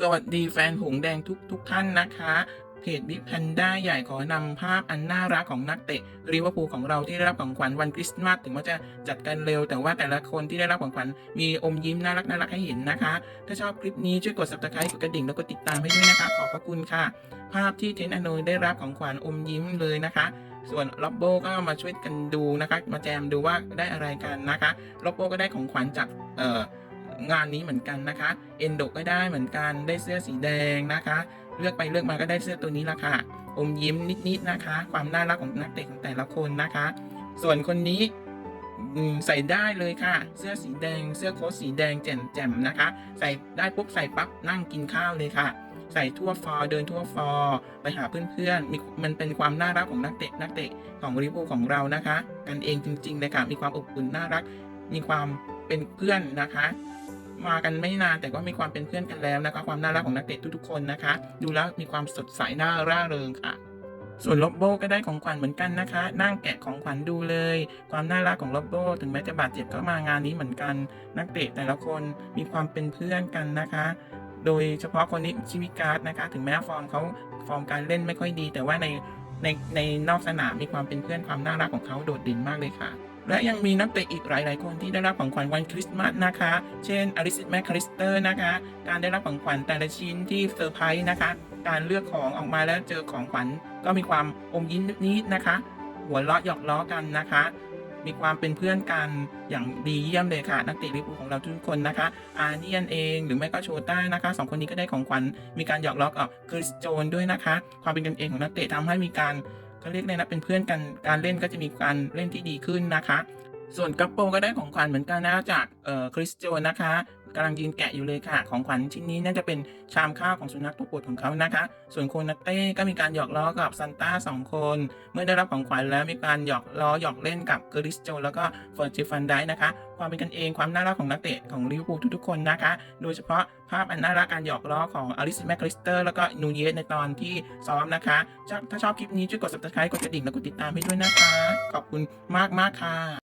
สวัสดีแฟนหงแดงทุกทุกท่านนะคะเพจบิ๊กแพนด้าใหญ่ขอนำภาพอันน่ารักของนักเตะลิเวอร์พูลของเราที่ได้รับของขวัญวันคริสต์มาสถึงว่าจะจัดกันเร็ว แต่ว่าแต่ละคนที่ได้รับของขวัญมีอมยิ้มน่ารักน่ารักให้เห็นนะคะ ถ้าชอบคลิปนี้ช่วยกด subscribe กดกระดิ่งแล้วก็ติดตามให้ด้วยนะคะ ขอบพระคุณค่ะ ภาพที่เทนอโนได้รับของขวัญอมยิ้มเลยนะคะส่วนล็อบโบก็มาช่วยกันดูนะคะ มาแจมดูว่าได้อะไรกันนะคะล็อบโบก็ได้ของขวัญจากเอ่อ งานนี้เหมือนกันนะคะ เอนโดก็ได้เหมือนกันได้เสื้อสีแดงนะคะ เลือกไปเลือกมาก็ได้เสื้อตัวนี้ละค่ะอมยิ้มนิดๆนะคะ ความน่ารักของนักเตะของแต่ละคนนะคะ ส่วนคนนี้ใส่ได้เลยค่ะ เสื้อสีแดง เสื้อโค้ทสีแดงแจ่มๆนะคะ ใส่ได้ปุ๊บใส่ปั๊บนั่งกินข้าวเลยค่ะ ใส่ทั่วฟอร์เดินทั่วฟอร์ไปหาเพื่อนๆมีมันเป็นความน่ารักของนักเตะนักเตะของลิเวอร์พูลของเรานะคะ กันเองจริงๆเลยค่ะมีความอบอุ่นน่ารัก มีความเป็นเพื่อนนะคะ มากันไม่นานแต่ก็มีความเป็นเพื่อนกันแล้วนะคะ ความน่ารักของนักเตะทุกๆคนนะคะ ดูแล้วมีความสดใสน่าร่าเริงค่ะ ส่วนลอบโบก็ได้ของขวัญเหมือนกันนะคะ นั่งแกะของขวัญดูเลย ความน่ารักของลอบโบถึงแม้จะบาดเจ็บก็มางานนี้เหมือนกัน นักเตะแต่ละคนมีความเป็นเพื่อนกันนะคะ โดยเฉพาะคนนี้ชิวิการ์ดนะคะ ถึงแม้ฟอร์มเขาฟอร์มการเล่นไม่ค่อยดี แต่ว่าในในในนอกสนามมีความเป็นเพื่อนความน่ารักของเขาโดดเด่นมากเลยค่ะ และยังมีนักเตะอีกหลาย ๆ คนที่ได้รับของขวัญวันคริสต์มาสนะคะ เช่นอลิซิแมคคริสเตอร์นะคะ การได้รับของขวัญแต่ละชิ้นที่เซอร์ไพรส์นะคะ การเลือกของออกมาแล้วเจอของขวัญก็มีความอมยิ้มนิดนะคะ หัวเราะหยอกล้อกันนะคะ มีความเป็นเพื่อนกันอย่างดีเยี่ยมเลยค่ะ นักเตะลิเวอร์พูลของเราทุกคนนะคะ อาเนียนเองหรือไม่ก็โชต้านะคะสองคนนี้ก็ได้ของขวัญมีการหยอกล้อกับคริสโจนด้วยนะคะ ความเป็นกันเองของนักเตะทำให้มีการ เขาเรียกเลยนะเป็นเพื่อนกันการเล่นก็จะมีการเล่นที่ดีขึ้นนะคะ ส่วนกัปโปก็ได้ของขวัญเหมือนกันนะจากเอ่อคริสโจนะคะ กำลังยืนแกะอยู่เลยค่ะ ของขวัญชิ้นนี้น่าจะเป็นชามข้าวของสุนัขตัวโปรดของเขานะคะ ส่วนโคนาเต้ก็มีการหยอกล้อกับซันต้าสองคน เมื่อได้รับของขวัญแล้วมีการหยอกล้อหยอกเล่นกับคริสโจแล้วก็เฟิร์นจิฟันได้นะคะ ความเป็นกันเองความน่ารักของนักเตะของลิเวอร์พูลทุกๆคนนะคะ โดยเฉพาะภาพอันน่ารักการหยอกล้อของอลิสแมคคริสเตอร์แล้วก็นูเยสในตอนที่ซ้อมนะคะ ถ้าถ้าชอบคลิปนี้ช่วยกด subscribe กดกระดิ่งแล้วกดติดตามให้ด้วยนะคะ ขอบคุณมากมากๆค่ะ